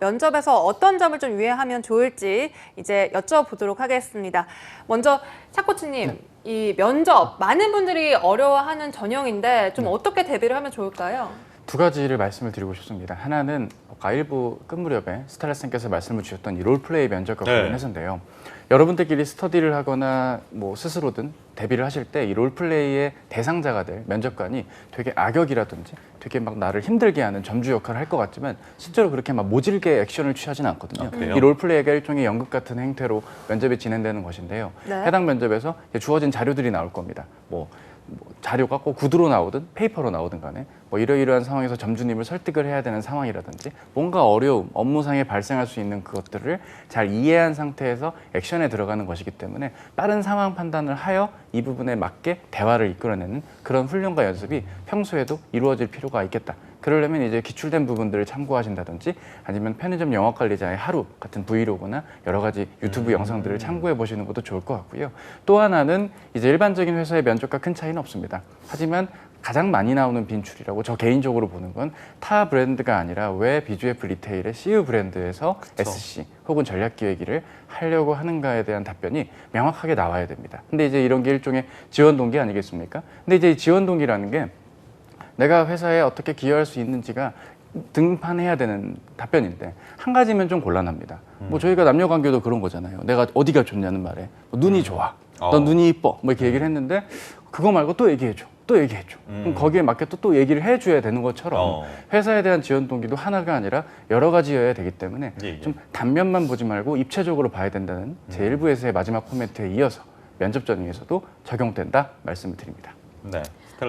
면접에서 어떤 점을 좀 유의하면 좋을지 이제 여쭤보도록 하겠습니다. 먼저 차코치님, 이 면접 많은 분들이 어려워하는 전형인데 좀 어떻게 대비를 하면 좋을까요? 두 가지를 말씀을 드리고 싶습니다. 하나는 아까 일부 끝 무렵에 스텔라 쌤께서 말씀을 주셨던 이 롤플레이 면접과 네. 관련해서인데요. 여러분들끼리 스터디를 하거나 뭐 스스로든 대비를 하실 때 이 롤플레이의 대상자가 될 면접관이 되게 악역이라든지 되게 막 나를 힘들게 하는 점주 역할을 할 것 같지만 실제로 그렇게 막 모질게 액션을 취하지는 않거든요. 아? 이 롤플레이가 일종의 연극 같은 행태로 면접이 진행되는 것인데요. 네. 해당 면접에서 주어진 자료들이 나올 겁니다. 뭐, 뭐 자료가 꼭 구두로 나오든 페이퍼로 나오든 간에 뭐 이러이러한 상황에서 점주님을 설득을 해야 되는 상황이라든지 뭔가 어려움, 업무상에 발생할 수 있는 그것들을 잘 이해한 상태에서 액션에 들어가는 것이기 때문에 빠른 상황 판단을 하여 이 부분에 맞게 대화를 이끌어내는 그런 훈련과 연습이 평소에도 이루어질 필요가 있겠다. 그러려면 이제 기출된 부분들을 참고하신다든지 아니면 편의점 영업 관리자의 하루 같은 브이로그나 여러 가지 유튜브 영상들을 참고해 보시는 것도 좋을 것 같고요. 또 하나는 이제 일반적인 회사의 면접과 큰 차이는 없습니다. 하지만 가장 많이 나오는 빈출이라고 저 개인적으로 보는 건 타 브랜드가 아니라 왜 BGF 리테일의 CU 브랜드에서 SC 혹은 전략 기획일을 하려고 하는가에 대한 답변이 명확하게 나와야 됩니다. 근데 이제 이런 게 일종의 지원 동기 아니겠습니까? 근데 이제 이 지원 동기라는 게 내가 회사에 어떻게 기여할 수 있는지가 등판해야 되는 답변인데 한 가지면 좀 곤란합니다. 뭐 저희가 남녀 관계도 그런 거잖아요. 내가 어디가 좋냐는 말에 뭐 눈이 좋아, 어. 넌 눈이 이뻐, 뭐 이렇게 얘기를 했는데 그거 말고 또 얘기해줘, 또 얘기해줘. 그럼 거기에 맞게 또, 또 얘기를 해줘야 되는 것처럼 어. 회사에 대한 지원 동기도 하나가 아니라 여러 가지여야 되기 때문에 예, 예. 좀 단면만 보지 말고 입체적으로 봐야 된다는 제 일부에서의 마지막 코멘트에 이어서 면접 전형에서도 적용된다 말씀을 드립니다. 네.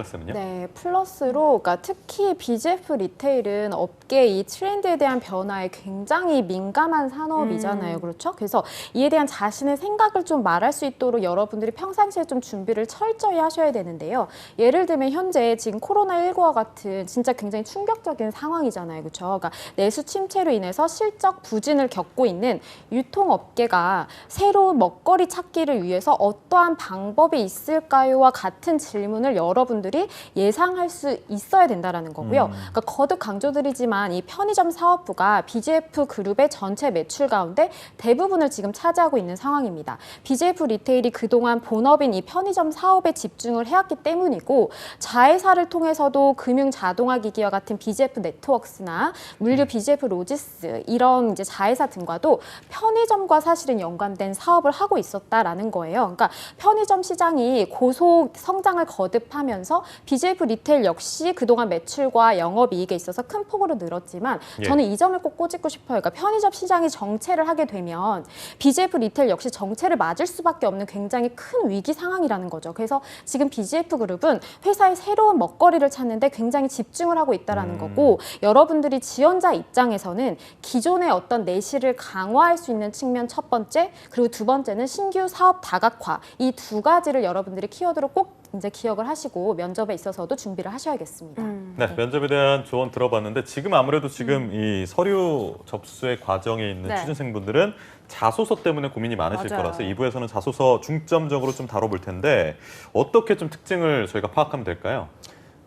쌤은요? 네, 플러스로 그러니까 특히 BGF 리테일은 업계 이 트렌드에 대한 변화에 굉장히 민감한 산업이잖아요. 그렇죠? 그래서 이에 대한 자신의 생각을 좀 말할 수 있도록 여러분들이 평상시에 좀 준비를 철저히 하셔야 되는데요. 예를 들면 현재 지금 코로나19와 같은 진짜 굉장히 충격적인 상황이잖아요. 그렇죠? 그러니까 내수 침체로 인해서 실적 부진을 겪고 있는 유통업계가 새로운 먹거리 찾기를 위해서 어떠한 방법이 있을까요와 같은 질문을 여러분 들이 예상할 수 있어야 된다라는 거고요. 그러니까 거듭 강조드리지만 이 편의점 사업부가 BGF 그룹의 전체 매출 가운데 대부분을 지금 차지하고 있는 상황입니다. BGF 리테일이 그동안 본업인 이 편의점 사업에 집중을 해왔기 때문이고 자회사를 통해서도 금융 자동화 기기와 같은 BGF 네트워크스나 물류 BGF 로지스 이런 이제 자회사 등과도 편의점과 사실은 연관된 사업을 하고 있었다라는 거예요. 그러니까 편의점 시장이 고속 성장을 거듭하면서 BGF 리테일 역시 그동안 매출과 영업이익에 있어서 큰 폭으로 늘었지만 예. 저는 이 점을 꼭 꼬집고 싶어요. 그러니까 편의점 시장이 정체를 하게 되면 BGF 리테일 역시 정체를 맞을 수밖에 없는 굉장히 큰 위기 상황이라는 거죠. 그래서 지금 BGF 그룹은 회사의 새로운 먹거리를 찾는데 굉장히 집중을 하고 있다라는 거고 여러분들이 지원자 입장에서는 기존의 어떤 내실을 강화할 수 있는 측면 첫 번째 그리고 두 번째는 신규 사업 다각화 이 두 가지를 여러분들이 키워드로 꼭 이제 기억을 하시고 면접에 있어서도 준비를 하셔야겠습니다. 네, 면접에 대한 조언 들어봤는데 지금 아무래도 지금 이 서류 접수의 과정에 있는 네. 취준생분들은 자소서 때문에 고민이 많으실 맞아요. 거라서 2부에서는 자소서 중점적으로 좀 다뤄볼 텐데 어떻게 좀 특징을 저희가 파악하면 될까요?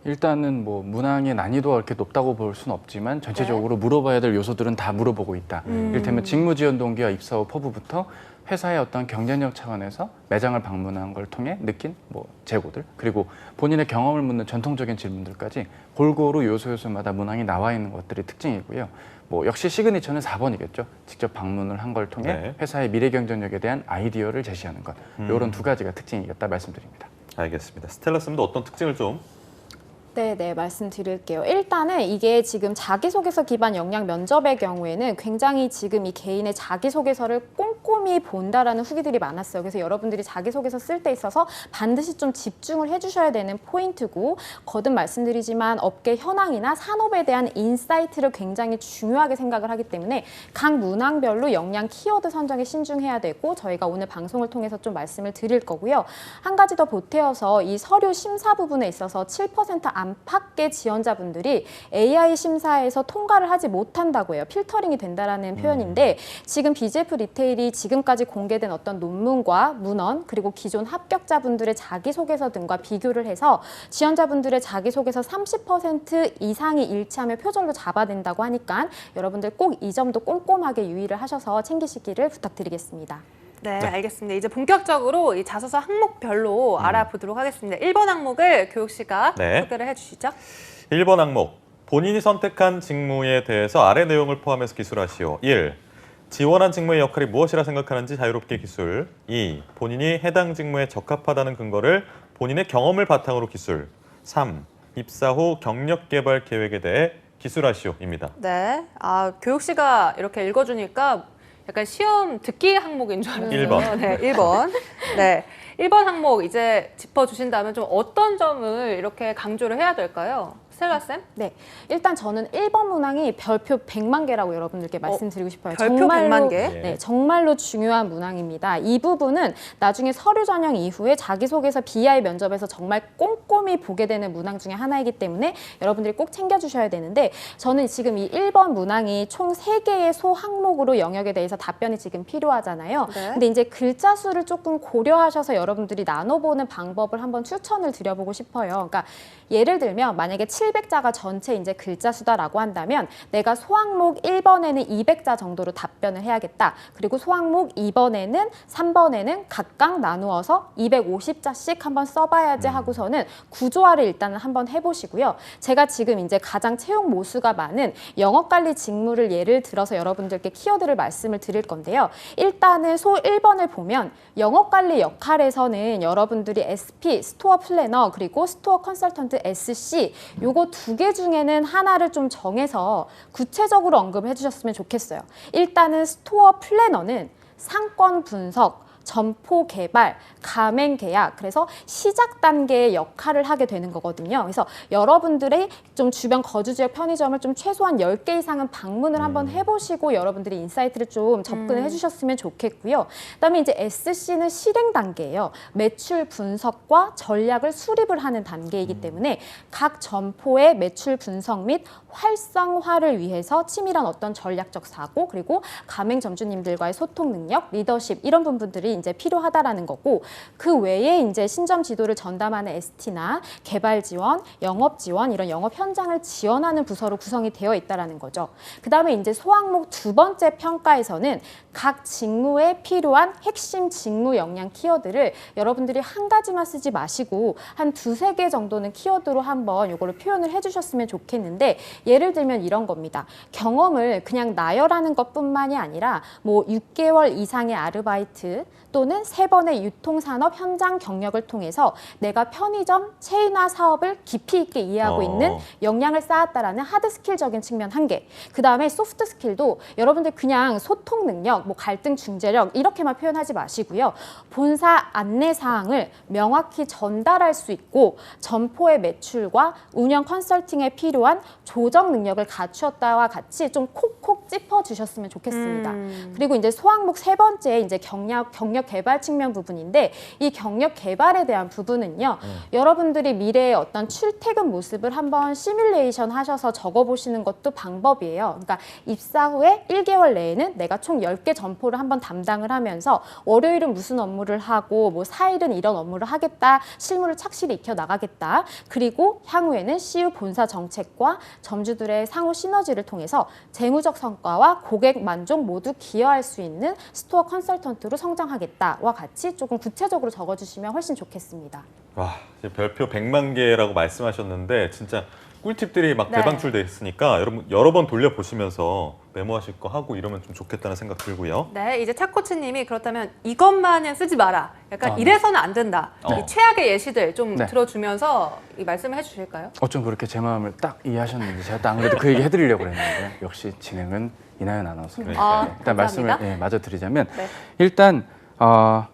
일단은 뭐 문항의 난이도가 그렇게 높다고 볼 수는 없지만 전체적으로 물어봐야 될 요소들은 다 물어보고 있다. 이를테면 직무 지원 동기와 입사 후 포부부터 회사의 어떤 경쟁력 차원에서 매장을 방문한 걸 통해 느낀 뭐 재고들 그리고 본인의 경험을 묻는 전통적인 질문들까지 골고루 요소 요소마다 문항이 나와 있는 것들이 특징이고요. 뭐 역시 시그니처는 4번이겠죠. 직접 방문을 한 걸 통해 네. 회사의 미래 경쟁력에 대한 아이디어를 제시하는 것. 이런 두 가지가 특징이겠다 말씀드립니다. 알겠습니다. 스텔라 쌤도 어떤 특징을 좀 네, 네, 말씀드릴게요. 일단은 이게 지금 자기소개서 기반 역량 면접의 경우에는 굉장히 지금 이 개인의 자기소개서를 꼼 꼼히 본다라는 후기들이 많았어요. 그래서 여러분들이 자기소개서 쓸 때 있어서 반드시 좀 집중을 해주셔야 되는 포인트고, 거듭 말씀드리지만 업계 현황이나 산업에 대한 인사이트를 굉장히 중요하게 생각을 하기 때문에 각 문항별로 역량 키워드 선정에 신중해야 되고, 저희가 오늘 방송을 통해서 좀 말씀을 드릴 거고요. 한 가지 더 보태어서 이 서류 심사 부분에 있어서 7% 안팎의 지원자분들이 AI 심사에서 통과를 하지 못한다고 해요. 필터링이 된다라는 표현인데 지금 BGF 리테일이 지금까지 공개된 어떤 논문과 문헌 그리고 기존 합격자분들의 자기소개서 등과 비교를 해서 지원자분들의 자기소개서 30% 이상이 일치하며 표절로 잡아낸다고 하니까 여러분들 꼭 이 점도 꼼꼼하게 유의를 하셔서 챙기시기를 부탁드리겠습니다. 네, 알겠습니다. 이제 본격적으로 이 자소서 항목별로 알아보도록 하겠습니다. 1번 항목을 교육 씨가 네. 소개를 해주시죠. 1번 항목 본인이 선택한 직무에 대해서 아래 내용을 포함해서 기술하시오. 1. 지원한 직무의 역할이 무엇이라 생각하는지 자유롭게 기술. 2. 본인이 해당 직무에 적합하다는 근거를 본인의 경험을 바탕으로 기술. 3. 입사 후 경력 개발 계획에 대해 기술하시오입니다. 네, 아 교육 씨가 이렇게 읽어 주니까 약간 시험 듣기 항목인 줄 알았어요. 일 번. 네, 1번. 네, 1번 항목 이제 짚어 주신다면 좀 어떤 점을 이렇게 강조를 해야 될까요? 스텔라 쌤? 네, 일단 저는 1번 문항이 별표 100만 개라고 여러분들께 말씀드리고 싶어요. 어, 별표 100만 개? 네, 정말로 중요한 문항입니다. 이 부분은 나중에 서류 전형 이후에 자기소개서 BI 면접에서 정말 꼼꼼히 보게 되는 문항 중에 하나이기 때문에 여러분들이 꼭 챙겨주셔야 되는데 저는 지금 이 1번 문항이 총 3개의 소 항목으로 영역에 대해서 답변이 지금 필요하잖아요. 네. 근데 이제 글자 수를 조금 고려하셔서 여러분들이 나눠보는 방법을 한번 추천을 드려보고 싶어요. 그러니까 예를 들면 만약에 700자가 전체 이제 글자 수다라고 한다면 내가 소항목 1번에는 200자 정도로 답변을 해야겠다. 그리고 소항목 2번에는 3번에는 각각 나누어서 250자씩 한번 써봐야지 하고서는 구조화를 일단은 한번 해보시고요. 제가 지금 이제 가장 채용 모수가 많은 영업 관리 직무를 예를 들어서 여러분들께 키워드를 말씀을 드릴 건데요. 일단은 소 1번을 보면 영업 관리 역할에서는 여러분들이 SP 스토어 플래너 그리고 스토어 컨설턴트 SC 요거 두 개 중에는 하나를 좀 정해서 구체적으로 언급을 해주셨으면 좋겠어요. 일단은 스토어 플래너는 상권 분석 점포 개발, 가맹 계약, 그래서 시작 단계의 역할을 하게 되는 거거든요. 그래서 여러분들의 좀 주변 거주 지역 편의점을 좀 최소한 10개 이상은 방문을 한번 해보시고 여러분들이 인사이트를 좀 접근을 해주셨으면 좋겠고요. 그다음에 이제 SC는 실행 단계예요. 매출 분석과 전략을 수립을 하는 단계이기 때문에 각 점포의 매출 분석 및 활성화를 위해서 치밀한 어떤 전략적 사고 그리고 가맹 점주님들과의 소통 능력, 리더십 이런 부분들이 이제 필요하다라는 거고 그 외에 이제 신점 지도를 전담하는 ST나 개발 지원, 영업 지원 이런 영업 현장을 지원하는 부서로 구성이 되어 있다라는 거죠. 그다음에 이제 소항목 두 번째 평가에서는 각 직무에 필요한 핵심 직무 역량 키워드를 여러분들이 한 가지만 쓰지 마시고 한 두세 개 정도는 키워드로 한번 이거를 표현을 해주셨으면 좋겠는데 예를 들면 이런 겁니다. 경험을 그냥 나열하는 것뿐만이 아니라 뭐 6개월 이상의 아르바이트 또는 세 번의 유통산업 현장 경력을 통해서 내가 편의점 체인화 사업을 깊이 있게 이해하고 어. 있는 역량을 쌓았다라는 하드 스킬적인 측면 한 개. 그 다음에 소프트 스킬도 여러분들 그냥 소통 능력, 뭐 갈등 중재력 이렇게만 표현하지 마시고요. 본사 안내 사항을 명확히 전달할 수 있고 점포의 매출과 운영 컨설팅에 필요한 조정 능력을 갖추었다와 같이 좀 콕콕 짚어 주셨으면 좋겠습니다. 음. 그리고 이제 소항목 세 번째 이제 경력 경력 개발 측면 부분인데 이 경력 개발에 대한 부분은요. 여러분들이 미래의 어떤 출퇴근 모습을 한번 시뮬레이션 하셔서 적어 보시는 것도 방법이에요. 그러니까 입사 후에 1개월 내에는 내가 총 10개 점포를 한번 담당을 하면서 월요일은 무슨 업무를 하고 뭐 4일은 이런 업무를 하겠다. 실무를 착실히 익혀 나가겠다. 그리고 향후에는 CU 본사 정책과 점주들의 상호 시너지를 통해서 재무적 성과와 고객 만족 모두 기여할 수 있는 스토어 컨설턴트로 성장하겠다 와 같이 조금 구체적으로 적어주시면 훨씬 좋겠습니다. 와, 별표 100만 개라고 말씀하셨는데 진짜 꿀팁들이 막 네. 대방출돼 있으니까 여러분 여러 번 돌려 보시면서 메모하실 거 하고 이러면 좀 좋겠다는 생각 들고요. 네, 이제 차코치님이 그렇다면 이것만은 쓰지 마라. 약간 아, 네. 이래서는 안 된다. 어. 이 최악의 예시들 좀 네. 들어주면서 이 말씀을 해주실까요? 어쩜 그렇게 제 마음을 딱 이해하셨는지 제가 딱안 그래도 그 얘기 해드리려고 그랬는데 역시 진행은 이나연 아나운서입니다. 아, 네, 일단 말씀을 감사합니다. 예, 마저 드리자면 네. 일단 어,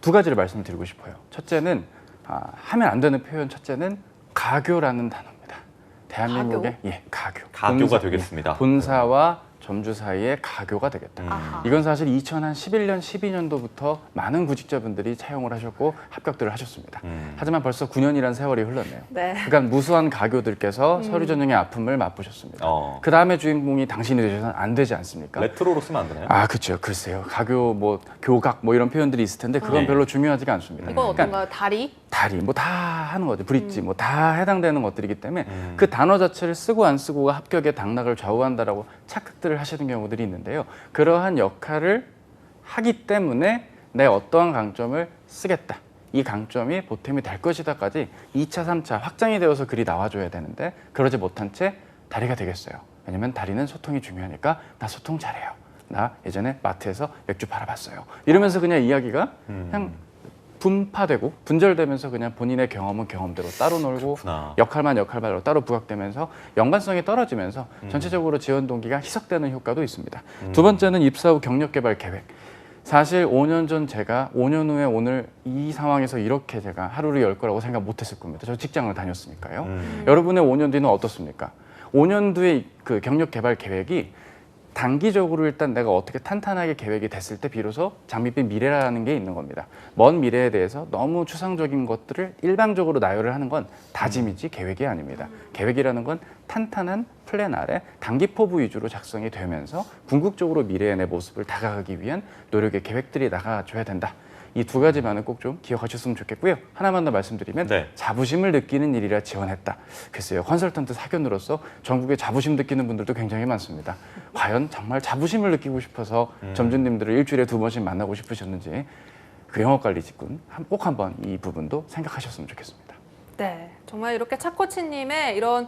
두 가지를 말씀드리고 싶어요. 첫째는 아, 하면 안 되는 표현 첫째는 가교라는 단어입니다. 대한민국의 예 가교. 가교가 본사- 되겠습니다. 예, 본사와 점주 사이의 가교가 되겠다. 음. 아하. 이건 사실 2011년, 12년도부터 많은 구직자분들이 차용을 하셨고 합격들을 하셨습니다. 음. 하지만 벌써 9년이라는 세월이 흘렀네요. 네. 그러니까 무수한 가교들께서 서류 전형의 아픔을 맛보셨습니다. 어. 그 다음에 주인공이 당신이 되셔서는 안 되지 않습니까? 레트로로 쓰면 안 되나요? 아, 그렇죠. 글쎄요. 가교, 뭐 교각, 뭐 이런 표현들이 있을 텐데 그건 네. 별로 중요하지가 않습니다. 이건 그러니까 어떤가요? 다리? 다리, 뭐 다 하는 거죠. 브릿지, 뭐다 해당되는 것들이기 때문에 음. 그 단어 자체를 쓰고 안 쓰고가 합격의 당락을 좌우한다라고 착각들 을 하시는 경우들이 있는데요. 그러한 역할을 하기 때문에 내 어떠한 강점을 쓰겠다. 이 강점이 보탬이 될 것이다까지 2차, 3차 확장이 되어서 글이 나와줘야 되는데 그러지 못한 채 다리가 되겠어요. 왜냐면 다리는 소통이 중요하니까 나 소통 잘해요. 나 예전에 마트에서 맥주 팔아봤어요. 이러면서 그냥 이야기가 음. 그냥 분파되고 분절되면서 그냥 본인의 경험은 경험대로 따로 놀고 그렇구나. 역할만 역할만으로 따로 부각되면서 연관성이 떨어지면서 음. 전체적으로 지원 동기가 희석되는 효과도 있습니다. 두 번째는 입사 후 경력 개발 계획. 사실 5년 전 제가 5년 후에 오늘 이 상황에서 이렇게 제가 하루를 열 거라고 생각 못 했을 겁니다. 저 직장을 다녔으니까요. 음. 여러분의 5년 뒤는 어떻습니까? 5년 뒤의 그 경력 개발 계획이 단기적으로 일단 내가 어떻게 탄탄하게 계획이 됐을 때 비로소 장밋빛 미래라는 게 있는 겁니다. 먼 미래에 대해서 너무 추상적인 것들을 일방적으로 나열을 하는 건 다짐이지 계획이 아닙니다. 계획이라는 건 탄탄한 플랜 아래 단기 포부 위주로 작성이 되면서 궁극적으로 미래의 내 모습을 다가가기 위한 노력의 계획들이 나가줘야 된다. 이 두 가지만은 꼭 좀 기억하셨으면 좋겠고요. 하나만 더 말씀드리면 네. 자부심을 느끼는 일이라 지원했다. 글쎄요, 컨설턴트 사견으로서 전국에 자부심 느끼는 분들도 굉장히 많습니다. 과연 정말 자부심을 느끼고 싶어서 음. 점주님들을 일주일에 두 번씩 만나고 싶으셨는지 그 영업관리 직군 한- 꼭 한번 이 부분도 생각하셨으면 좋겠습니다. 네, 정말 이렇게 차코치님의 이런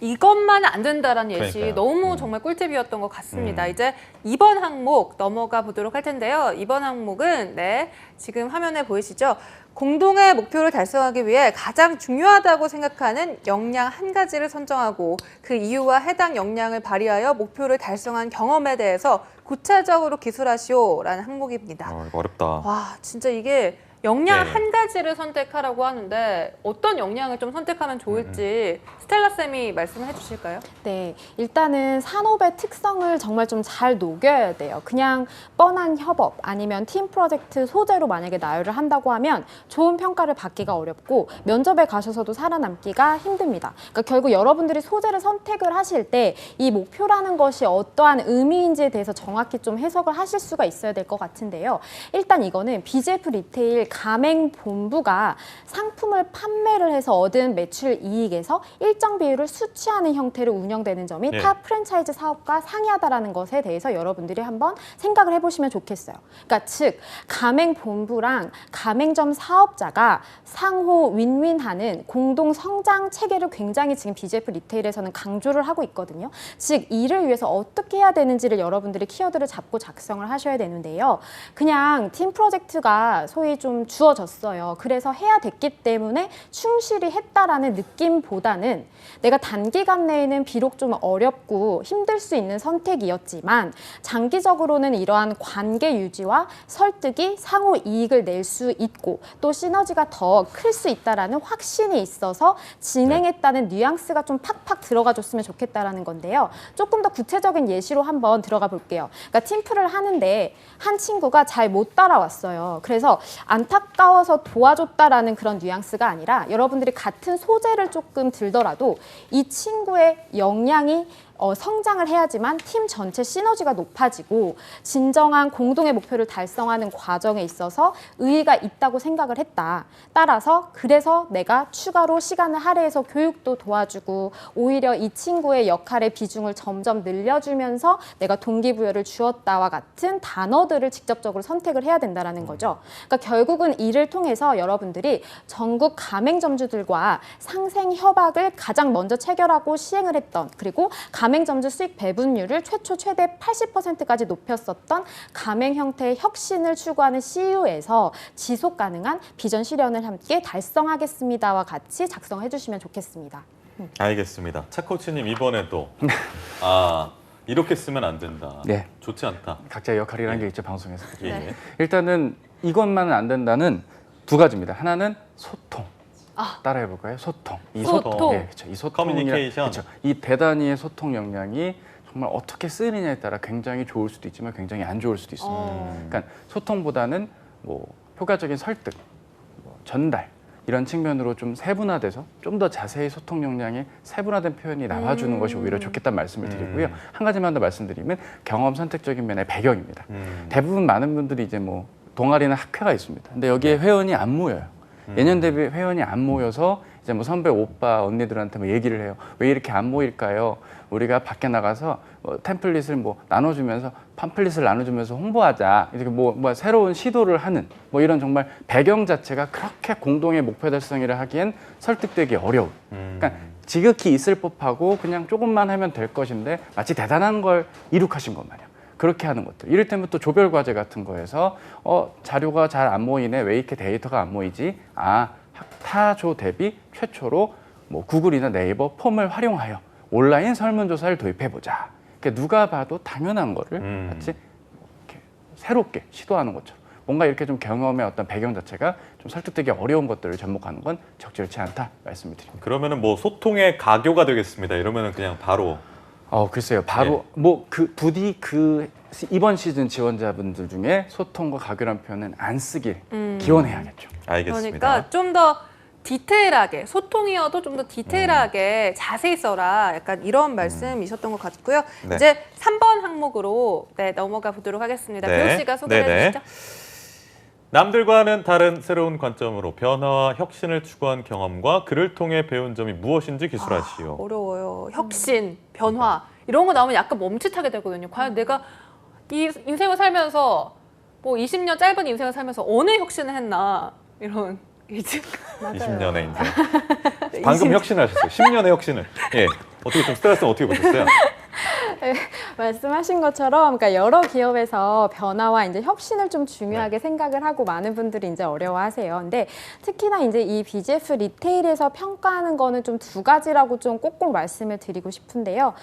이것만 안 된다라는 예시 그러니까요. 너무 음. 정말 꿀팁이었던 것 같습니다. 음. 이제 이번 항목 넘어가 보도록 할 텐데요. 이번 항목은 네, 지금 화면에 보이시죠? 공동의 목표를 달성하기 위해 가장 중요하다고 생각하는 역량 한 가지를 선정하고 그 이유와 해당 역량을 발휘하여 목표를 달성한 경험에 대해서 구체적으로 기술하시오라는 항목입니다. 어, 이거 어렵다. 와, 진짜 이게 역량 네. 한 가지를 선택하라고 하는데 어떤 역량을 좀 선택하면 좋을지 스텔라 쌤이 말씀을 해주실까요? 네, 일단은 산업의 특성을 정말 좀 잘 녹여야 돼요. 그냥 뻔한 협업 아니면 팀 프로젝트 소재로 만약에 나열을 한다고 하면 좋은 평가를 받기가 어렵고 면접에 가셔서도 살아남기가 힘듭니다. 그러니까 결국 여러분들이 소재를 선택을 하실 때 이 목표라는 것이 어떠한 의미인지에 대해서 정확히 좀 해석을 하실 수가 있어야 될 것 같은데요. 일단 이거는 BGF 리테일 가맹 본부가 상품을 판매를 해서 얻은 매출 이익에서 일정 비율을 수취하는 형태로 운영되는 점이 예. 타 프랜차이즈 사업과 상이하다라는 것에 대해서 여러분들이 한번 생각을 해보시면 좋겠어요. 그러니까 즉 가맹 본부랑 가맹점 사업자가 상호 윈윈하는 공동 성장 체계를 굉장히 지금 BGF 리테일에서는 강조를 하고 있거든요. 즉 이를 위해서 어떻게 해야 되는지를 여러분들이 키워드를 잡고 작성을 하셔야 되는데요. 그냥 팀 프로젝트가 소위 좀 주어졌어요. 그래서 해야 됐기 때문에 충실히 했다라는 느낌보다는 내가 단기간 내에는 비록 좀 어렵고 힘들 수 있는 선택이었지만 장기적으로는 이러한 관계 유지와 설득이 상호 이익을 낼 수 있고 또 시너지가 더 클 수 있다라는 확신이 있어서 진행했다는 뉘앙스가 좀 팍팍 들어가 줬으면 좋겠다라는 건데요. 조금 더 구체적인 예시로 한번 들어가 볼게요. 그러니까 팀플을 하는데 한 친구가 잘 못 따라왔어요. 그래서 안타까워서 도와줬다라는 그런 뉘앙스가 아니라 여러분들이 같은 소재를 조금 들더라도 이 친구의 역량이 어, 성장을 해야지만 팀 전체 시너지가 높아지고 진정한 공동의 목표를 달성하는 과정에 있어서 의의가 있다고 생각을 했다. 따라서 그래서 내가 추가로 시간을 할애해서 교육도 도와주고 오히려 이 친구의 역할의 비중을 점점 늘려주면서 내가 동기부여를 주었다와 같은 단어들을 직접적으로 선택을 해야 된다라는 거죠. 그러니까 결국은 이를 통해서 여러분들이 전국 가맹점주들과 상생 협약을 가장 먼저 체결하고 시행을 했던 그리고 가 맹점주 수익 배분율을 최초 최대 80%까지 높였었던 가맹 형태의 혁신을 추구하는 CU에서 지속 가능한 비전 실현을 함께 달성하겠습니다와 같이 작성해 주시면 좋겠습니다. 알겠습니다. 차코치님 이번에도 아 이렇게 쓰면 안 된다. 네. 좋지 않다. 각자의 역할이라는 게 있죠 방송에서. 예. 네. 일단은 이것만은 안 된다는 두 가지입니다. 하나는 소통. 아. 따라해 볼까요? 소통. 이 소통. 예, 그렇죠. 이 소통. 커뮤니케이션. 그렇죠. 이 대단위의 소통 역량이 정말 어떻게 쓰느냐에 따라 굉장히 좋을 수도 있지만 굉장히 안 좋을 수도 있습니다. 어. 그러니까 소통보다는 뭐 효과적인 설득, 뭐 전달 이런 측면으로 좀 세분화돼서 좀 더 자세히 소통 역량의 세분화된 표현이 나와주는 음. 것이 오히려 좋겠다는 말씀을 드리고요. 음. 한 가지만 더 말씀드리면 경험 선택적인 면의 배경입니다. 음. 대부분 많은 분들이 이제 뭐 동아리나 학회가 있습니다. 근데 여기에 회원이 안 모여요. 예년 대비 회원이 안 모여서 이제 뭐 선배 오빠 언니들한테 뭐 얘기를 해요. 왜 이렇게 안 모일까요? 우리가 밖에 나가서 뭐 템플릿을 뭐 나눠주면서 팜플릿을 나눠주면서 홍보하자 이렇게 뭐, 뭐 새로운 시도를 하는 뭐 이런 정말 배경 자체가 그렇게 공동의 목표 달성이라 하기엔 설득되기 어려운. 음. 그러니까 지극히 있을 법하고 그냥 조금만 하면 될 것인데 마치 대단한 걸 이룩하신 것 마냥 그렇게 하는 것들 이를테면 또 조별 과제 같은 거에서 어 자료가 잘 안 모이네 왜 이렇게 데이터가 안 모이지 아 타조 대비 최초로 뭐 구글이나 네이버 폼을 활용하여 온라인 설문조사를 도입해 보자 그러니까 누가 봐도 당연한 거를 음. 마치 이렇게 새롭게 시도하는 것처럼 뭔가 이렇게 좀 경험의 어떤 배경 자체가 좀 설득되기 어려운 것들을 접목하는 건 적절치 않다 말씀을 드립니다. 그러면은 뭐 소통의 가교가 되겠습니다. 이러면은 그냥 바로 어 글쎄요 바로 뭐 그 부디 그 시- 이번 시즌 지원자분들 중에 소통과 가교란 표현은 안 쓰길 음. 기원해야겠죠. 알겠습니다. 그러니까 좀 더 디테일하게 소통이어도 좀 더 디테일하게 자세히 써라 약간 이런 말씀이셨던 것 같고요. 네. 이제 3번 항목으로 네, 넘어가 보도록 하겠습니다. 네. 배우 씨가 소개해 네 네. 주시죠. 남들과는 다른 새로운 관점으로 변화와 혁신을 추구한 경험과 그를 통해 배운 점이 무엇인지 기술하시오. 어려워요. 혁신, 변화 이런 거 나오면 약간 멈칫하게 되거든요. 과연 내가 이 인생을 살면서 뭐 20년 짧은 인생을 살면서 어느 혁신을 했나 이런 이제 20년의 인생. 네, 방금 혁신을 하셨어요. 10년의 혁신을. 예. 어떻게 좀 스트레스는 어떻게 보셨어요? 말씀하신 것처럼 그러니까 여러 기업에서 변화와 이제 혁신을 좀 중요하게 생각을 하고 많은 분들이 이제 어려워하세요. 근데 특히나 이제 이 BGF 리테일에서 평가하는 거는 좀 두 가지라고 좀 꼭꼭 말씀을 드리고 싶은데요.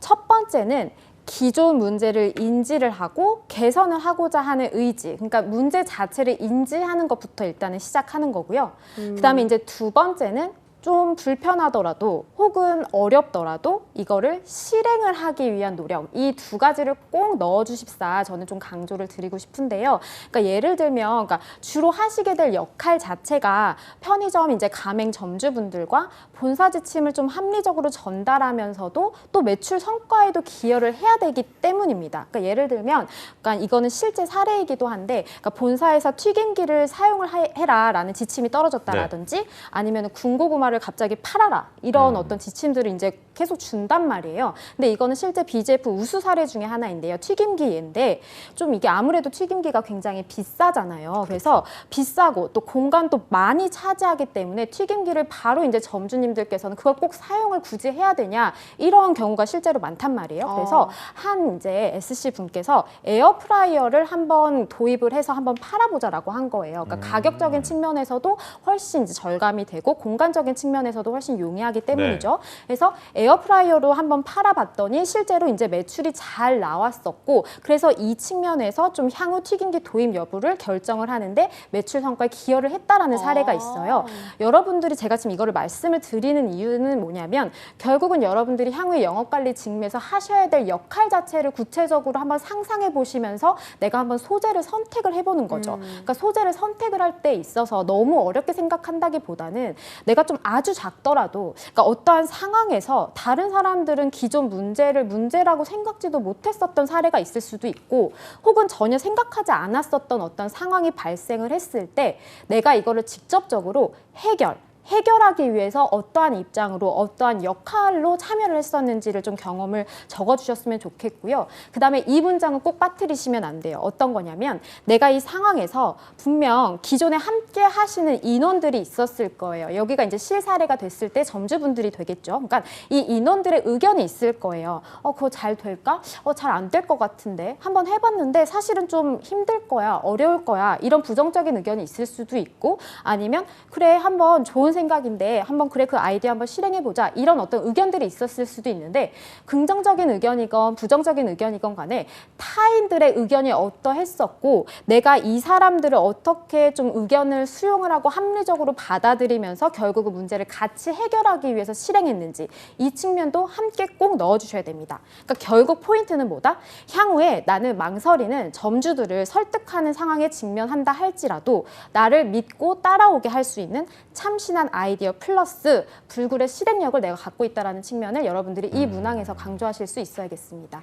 첫 번째는 기존 문제를 인지를 하고 개선을 하고자 하는 의지. 그러니까 문제 자체를 인지하는 것부터 일단은 시작하는 거고요. 그다음에 이제 두 번째는 좀 불편하더라도 혹은 어렵더라도 이거를 실행을 하기 위한 노력 이 두 가지를 꼭 넣어주십사 저는 좀 강조를 드리고 싶은데요. 그러니까 예를 들면 그러니까 주로 하시게 될 역할 자체가 편의점 이제 가맹 점주분들과 본사 지침을 좀 합리적으로 전달하면서도 또 매출 성과에도 기여를 해야 되기 때문입니다. 그러니까 예를 들면 그러니까 이거는 실제 사례이기도 한데 그러니까 본사에서 튀김기를 사용을 하- 해라라는 지침이 떨어졌다라든지 아니면 군고구마를 갑자기 팔아라 이런 음. 어떤 지침들을 이제 계속 준단 말이에요. 근데 이거는 실제 BGF 우수 사례 중에 하나인데요. 튀김기인데 좀 이게 아무래도 튀김기가 굉장히 비싸잖아요. 그래서 비싸고 또 공간도 많이 차지하기 때문에 튀김기를 바로 이제 점주님들께서는 그걸 꼭 사용을 굳이 해야 되냐 이런 경우가 실제로 많단 말이에요. 그래서 어. 한 이제 SC 분께서 에어프라이어를 한번 도입을 해서 한번 팔아보자라고 한 거예요. 그러니까 음. 가격적인 측면에서도 훨씬 이제 절감이 되고 공간적인 측면 에서도 훨씬 용이하기 때문이죠. 그래서 에어프라이어로 한번 팔아봤더니 실제로 이제 매출이 잘 나왔었고 그래서 이 측면에서 좀 향후 튀김기 도입 여부를 결정을 하는데 매출 성과에 기여를 했다라는 사례가 있어요. 여러분들이 제가 지금 이거를 말씀을 드리는 이유는 뭐냐면 결국은 여러분들이 향후에 영업관리 직무에서 하셔야 될 역할 자체를 구체적으로 한번 상상해 보시면서 내가 한번 소재를 선택을 해보는 거죠. 음. 그러니까 소재를 선택을 할 때 있어서 너무 어렵게 생각한다기보다는 내가 좀 아주 작더라도 그러니까 어떠한 상황에서 다른 사람들은 기존 문제를 문제라고 생각지도 못했었던 사례가 있을 수도 있고 혹은 전혀 생각하지 않았었던 어떤 상황이 발생을 했을 때 내가 이거를 직접적으로 해결 해결하기 위해서 어떠한 입장으로 어떠한 역할로 참여를 했었는지를 좀 경험을 적어주셨으면 좋겠고요. 그 다음에 이 문장은 꼭 빠뜨리시면 안 돼요. 어떤 거냐면 내가 이 상황에서 분명 기존에 함께 하시는 인원들이 있었을 거예요. 여기가 이제 실사례가 됐을 때 점주분들이 되겠죠. 그러니까 이 인원들의 의견이 있을 거예요. 어, 그거 잘 될까? 어, 잘 안 될 것 같은데. 한번 해봤는데 사실은 좀 힘들 거야. 어려울 거야. 이런 부정적인 의견이 있을 수도 있고 아니면 그래, 한번 좋은 생각인데 한번 그래 그 아이디어 한번 실행해 보자 이런 어떤 의견들이 있었을 수도 있는데 긍정적인 의견이건 부정적인 의견이건 간에 타인들의 의견이 어떠했었고 내가 이 사람들을 어떻게 좀 의견을 수용을 하고 합리적으로 받아들이면서 결국 그 문제를 같이 해결하기 위해서 실행했는지 이 측면도 함께 꼭 넣어주셔야 됩니다. 그러니까 결국 포인트는 뭐다? 향후에 나는 망설이는 점주들을 설득하는 상황에 직면한다 할지라도 나를 믿고 따라오게 할 수 있는 참신한 아이디어 플러스 불굴의 실행력을 내가 갖고 있다는 측면을 여러분들이 이 문항에서 강조하실 수 있어야겠습니다.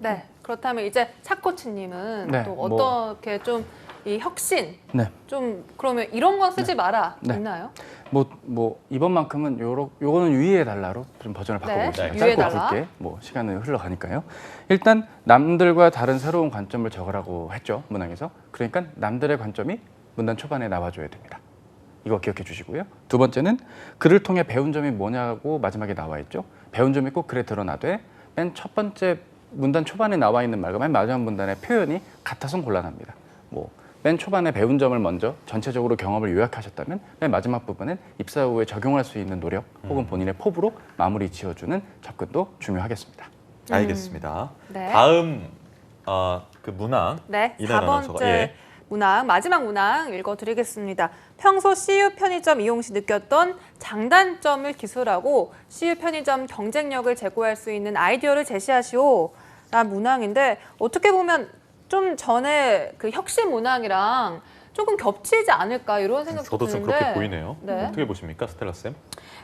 네. 그렇다면 이제 차코치님은 네, 또 뭐- 어떻게 좀이 혁신 네. 좀 그러면 이런 건 쓰지 마라 네. 있나요? 뭐, 뭐 이번만큼은 요러, 요거는 유의해 달라로 좀 버전을 네, 바꿔보겠습니다. 유의해 짧고 달라. 굵게 뭐 시간은 흘러가니까요. 일단 남들과 다른 새로운 관점을 적으라고 했죠 문항에서. 그러니까 남들의 관점이 문단 초반에 나와줘야 됩니다. 이거 기억해 주시고요. 두 번째는 글을 통해 배운 점이 뭐냐고 마지막에 나와 있죠. 배운 점이 꼭 글에 드러나되 맨 첫 번째 문단 초반에 나와 있는 말과 맨 마지막 문단의 표현이 같아서 곤란합니다. 뭐 맨 초반에 배운 점을 먼저 전체적으로 경험을 요약하셨다면 맨 마지막 부분은 입사 후에 적용할 수 있는 노력 혹은 본인의 포부로 마무리 지어주는 접근도 중요하겠습니다. 알겠습니다. 네. 다음 어, 그 문항 네, 이달 4번째 아나운서가, 예. 문항 마지막 문항 읽어드리겠습니다. 평소 CU 편의점 이용 시 느꼈던 장단점을 기술하고 CU 편의점 경쟁력을 제고할 수 있는 아이디어를 제시하시오. 라는 문항인데 어떻게 보면 좀 전에 그 혁신 문항이랑 조금 겹치지 않을까 이런 생각도 저도 좀 드는데 그렇게 보이네요. 네. 어떻게 보십니까, 스텔라 쌤?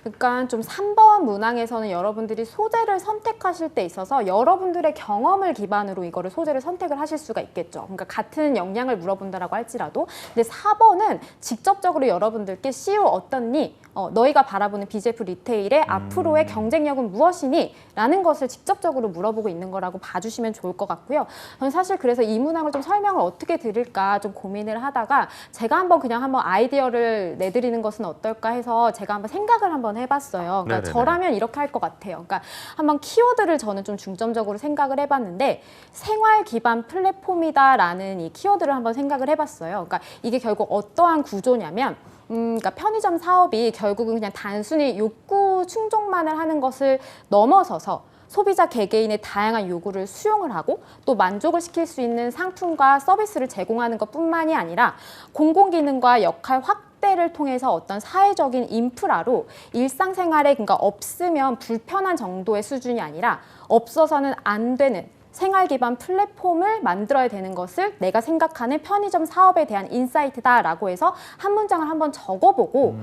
그러니까 좀 3번 문항에서는 여러분들이 소재를 선택하실 때 있어서 여러분들의 경험을 기반으로 이거를 소재를 선택을 하실 수가 있겠죠. 그러니까 같은 역량을 물어본다라고 할지라도 근데 4번은 직접적으로 여러분들께 CU 어떻니? 어, 너희가 바라보는 BJF 리테일의 앞으로의 경쟁력은 무엇이니? 라는 것을 직접적으로 물어보고 있는 거라고 봐주시면 좋을 것 같고요. 저는 사실 그래서 이 문항을 좀 설명을 어떻게 드릴까 좀 고민을 하다가 제가 한번 그냥 한번 아이디어를 내드리는 것은 어떨까 해서 제가 한번 생각을 한번 해봤어요. 그러니까 네네네. 저라면 이렇게 할 것 같아요. 그러니까 한번 키워드를 저는 좀 중점적으로 생각을 해봤는데 생활 기반 플랫폼이다라는 이 키워드를 한번 생각을 해봤어요. 그러니까 이게 결국 어떠한 구조냐면 음, 그러니까 편의점 사업이 결국은 그냥 단순히 욕구 충족만을 하는 것을 넘어서서 소비자 개개인의 다양한 요구를 수용을 하고 또 만족을 시킬 수 있는 상품과 서비스를 제공하는 것뿐만이 아니라 공공기능과 역할 확대를 통해서 어떤 사회적인 인프라로 일상생활에 그러니까 없으면 불편한 정도의 수준이 아니라 없어서는 안 되는 생활 기반 플랫폼을 만들어야 되는 것을 내가 생각하는 편의점 사업에 대한 인사이트다라고 해서 한 문장을 한번 적어보고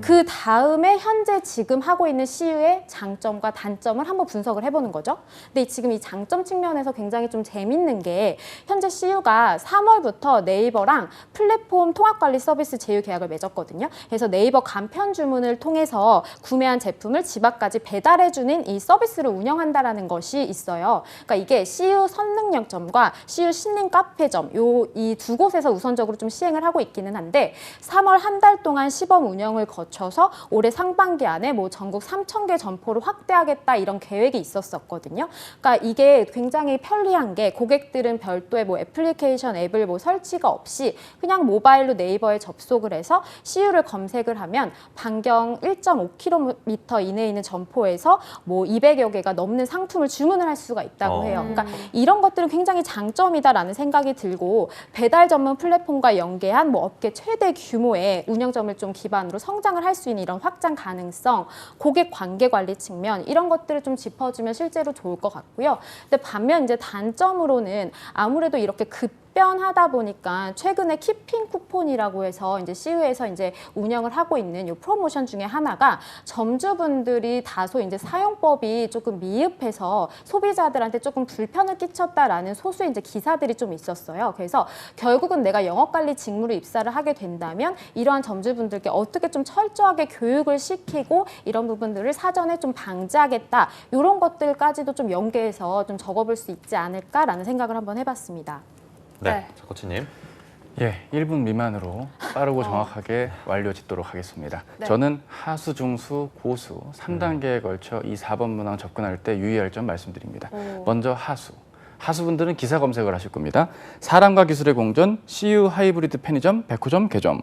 그 다음에 현재 지금 하고 있는 CU의 장점과 단점을 한번 분석을 해보는 거죠. 근데 지금 이 장점 측면에서 굉장히 좀 재밌는 게 현재 CU가 3월부터 네이버랑 플랫폼 통합관리 서비스 제휴 계약을 맺었거든요. 그래서 네이버 간편 주문을 통해서 구매한 제품을 집 앞까지 배달해주는 이 서비스를 운영한다라는 것이 있어요. 그러니까 이게 CU 선능력점과 CU 신림 카페점 요 이 두 곳에서 우선적으로 좀 시행을 하고 있기는 한데 3월 한 달 동안 시범 운영을 거쳐서 올해 상반기 안에 뭐 전국 3천 개 점포를 확대하겠다 이런 계획이 있었었거든요. 그러니까 이게 굉장히 편리한 게 고객들은 별도의 뭐 애플리케이션 앱을 뭐 설치가 없이 그냥 모바일로 네이버에 접속을 해서 CU를 검색을 하면 반경 1.5km 이내에 있는 점포에서 뭐 200여 개가 넘는 상품을 주문을 할 수가 있다고 어. 해요. 그러니까 이런 것들은 굉장히 장점이다라는 생각이 들고 배달 전문 플랫폼과 연계한 뭐 업계 최대 규모의 운영점을 좀 기반으로 성장을 할 수 있는 이런 확장 가능성, 고객 관계 관리 측면 이런 것들을 좀 짚어주면 실제로 좋을 것 같고요. 근데 반면 이제 단점으로는 아무래도 이렇게 급 변하다 보니까 최근에 키핑 쿠폰이라고 해서 이제 CU에서 이제 운영을 하고 있는 요 프로모션 중에 하나가 점주분들이 다소 이제 사용법이 조금 미흡해서 소비자들한테 조금 불편을 끼쳤다라는 소수의 이제 기사들이 좀 있었어요. 그래서 결국은 내가 영업 관리 직무를 입사를 하게 된다면 이러한 점주분들께 어떻게 좀 철저하게 교육을 시키고 이런 부분들을 사전에 좀 방지하겠다. 이런 것들까지도 좀 연계해서 좀 적어볼 수 있지 않을까라는 생각을 한번 해봤습니다. 네, 네. 자, 코치님. 예, 1분 미만으로 빠르고 정확하게 완료 짓도록 하겠습니다. 네. 저는 하수, 중수, 고수 3단계에 걸쳐 이 4번 문항 접근할 때 유의할 점 말씀드립니다. 오. 먼저 하수. 하수분들은 기사 검색을 하실 겁니다. 사람과 기술의 공존, CU 하이브리드 편의점, 백호점 개점.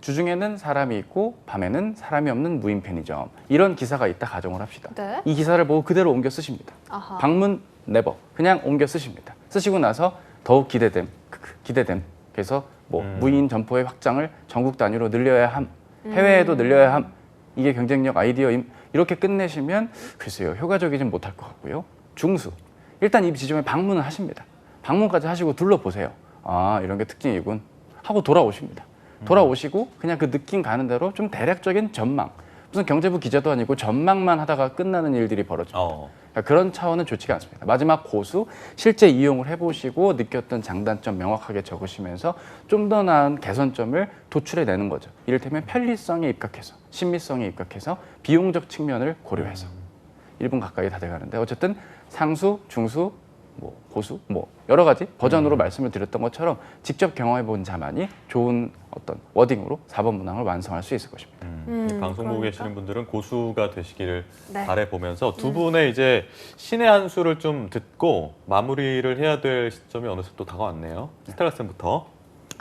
주중에는 사람이 있고 밤에는 사람이 없는 무인 편의점 이런 기사가 있다 가정을 합시다. 네. 이 기사를 보고 그대로 옮겨 쓰십니다. 아하. 방문 네버 그냥 옮겨 쓰십니다. 쓰시고 나서 더욱 기대됨 크크, 기대됨. 그래서 뭐 음. 무인 점포의 확장을 전국 단위로 늘려야 함 해외에도 늘려야 함 이게 경쟁력 아이디어임. 이렇게 끝내시면 글쎄요 효과적이진 못할 것 같고요. 중수. 일단 이 지점에 방문을 하십니다. 방문까지 하시고 둘러보세요. 아 이런 게 특징이군. 하고 돌아오십니다. 돌아오시고 그냥 그 느낌 가는 대로 좀 대략적인 전망. 무슨 경제부 기자도 아니고 전망만 하다가 끝나는 일들이 벌어집니다. 어. 그러니까 그런 차원은 좋지가 않습니다. 마지막 고수 실제 이용을 해보시고 느꼈던 장단점 명확하게 적으시면서 좀 더 나은 개선점을 도출해내는 거죠. 이를테면 편리성에 입각해서 신미성에 입각해서 비용적 측면을 고려해서 1분 가까이 다 돼가는데 어쨌든 상수, 중수, 뭐 고수, 뭐 여러 가지 버전으로 말씀을 드렸던 것처럼 직접 경험해 본 자만이 좋은 어떤 워딩으로 4번 문항을 완성할 수 있을 것입니다. 음, 음, 이 방송 보고 그러니까. 계시는 분들은 고수가 되시기를 네. 바래 보면서 두 분의 이제 신의 한 수를 좀 듣고 마무리를 해야 될 시점이 어느새 또 다가왔네요. 스텔라 쌤부터.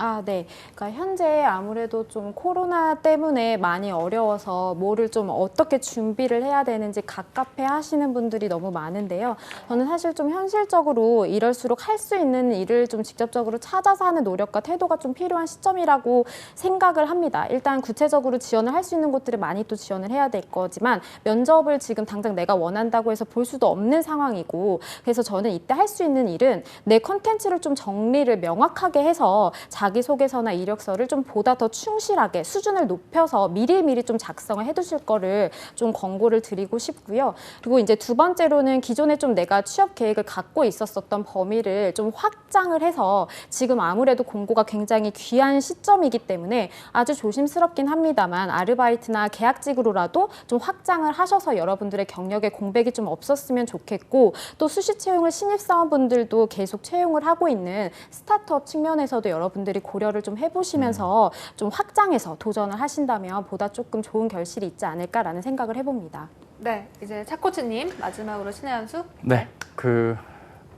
아, 네. 그러니까 현재 아무래도 좀 코로나 때문에 많이 어려워서 뭐를 좀 어떻게 준비를 해야 되는지 갑갑해 하시는 분들이 너무 많은데요. 저는 사실 좀 현실적으로 이럴수록 할 수 있는 일을 좀 직접적으로 찾아서 하는 노력과 태도가 좀 필요한 시점이라고 생각을 합니다. 일단 구체적으로 지원을 할 수 있는 곳들을 많이 또 지원을 해야 될 거지만 면접을 지금 당장 내가 원한다고 해서 볼 수도 없는 상황이고 그래서 저는 이때 할 수 있는 일은 내 컨텐츠를 좀 정리를 명확하게 해서 자 기소개서나 이력서를 좀 보다 더 충실하게 수준을 높여서 미리미리 좀 작성을 해두실 거를 좀 권고를 드리고 싶고요. 그리고 이제 두 번째로는 기존에 좀 내가 취업 계획을 갖고 있었었던 범위를 좀 확장을 해서 지금 아무래도 공고가 굉장히 귀한 시점이기 때문에 아주 조심스럽긴 합니다만 아르바이트나 계약직으로라도 좀 확장을 하셔서 여러분들의 경력에 공백이 좀 없었으면 좋겠고 또 수시 채용을 신입사원분들도 계속 채용을 하고 있는 스타트업 측면에서도 여러분들 이 고려를 좀 해보시면서 좀 확장해서 도전을 하신다면 보다 조금 좋은 결실이 있지 않을까라는 생각을 해봅니다. 네, 이제 차 코치님 마지막으로 신의 한 수. 네, 그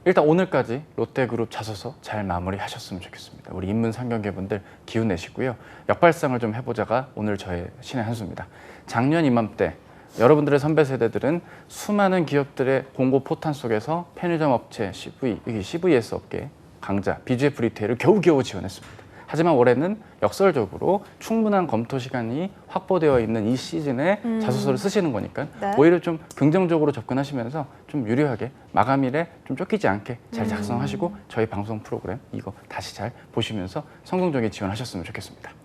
일단 오늘까지 롯데그룹 자소서 잘 마무리하셨으면 좋겠습니다. 우리 인문 상경계 분들 기운 내시고요. 역발상을 좀 해보자가 오늘 저의 신의 한 수입니다. 작년 이맘때 여러분들의 선배 세대들은 수많은 기업들의 공고 포탄 속에서 편의점 업체 CV, CVS 업계 강자 BGF 리테일을 겨우겨우 지원했습니다. 하지만 올해는 역설적으로 충분한 검토 시간이 확보되어 있는 이 시즌에 자소서를 쓰시는 거니까 네. 오히려 좀 긍정적으로 접근하시면서 좀 유리하게 마감일에 좀 쫓기지 않게 잘 작성하시고 저희 방송 프로그램 이거 다시 잘 보시면서 성공적인 지원하셨으면 좋겠습니다.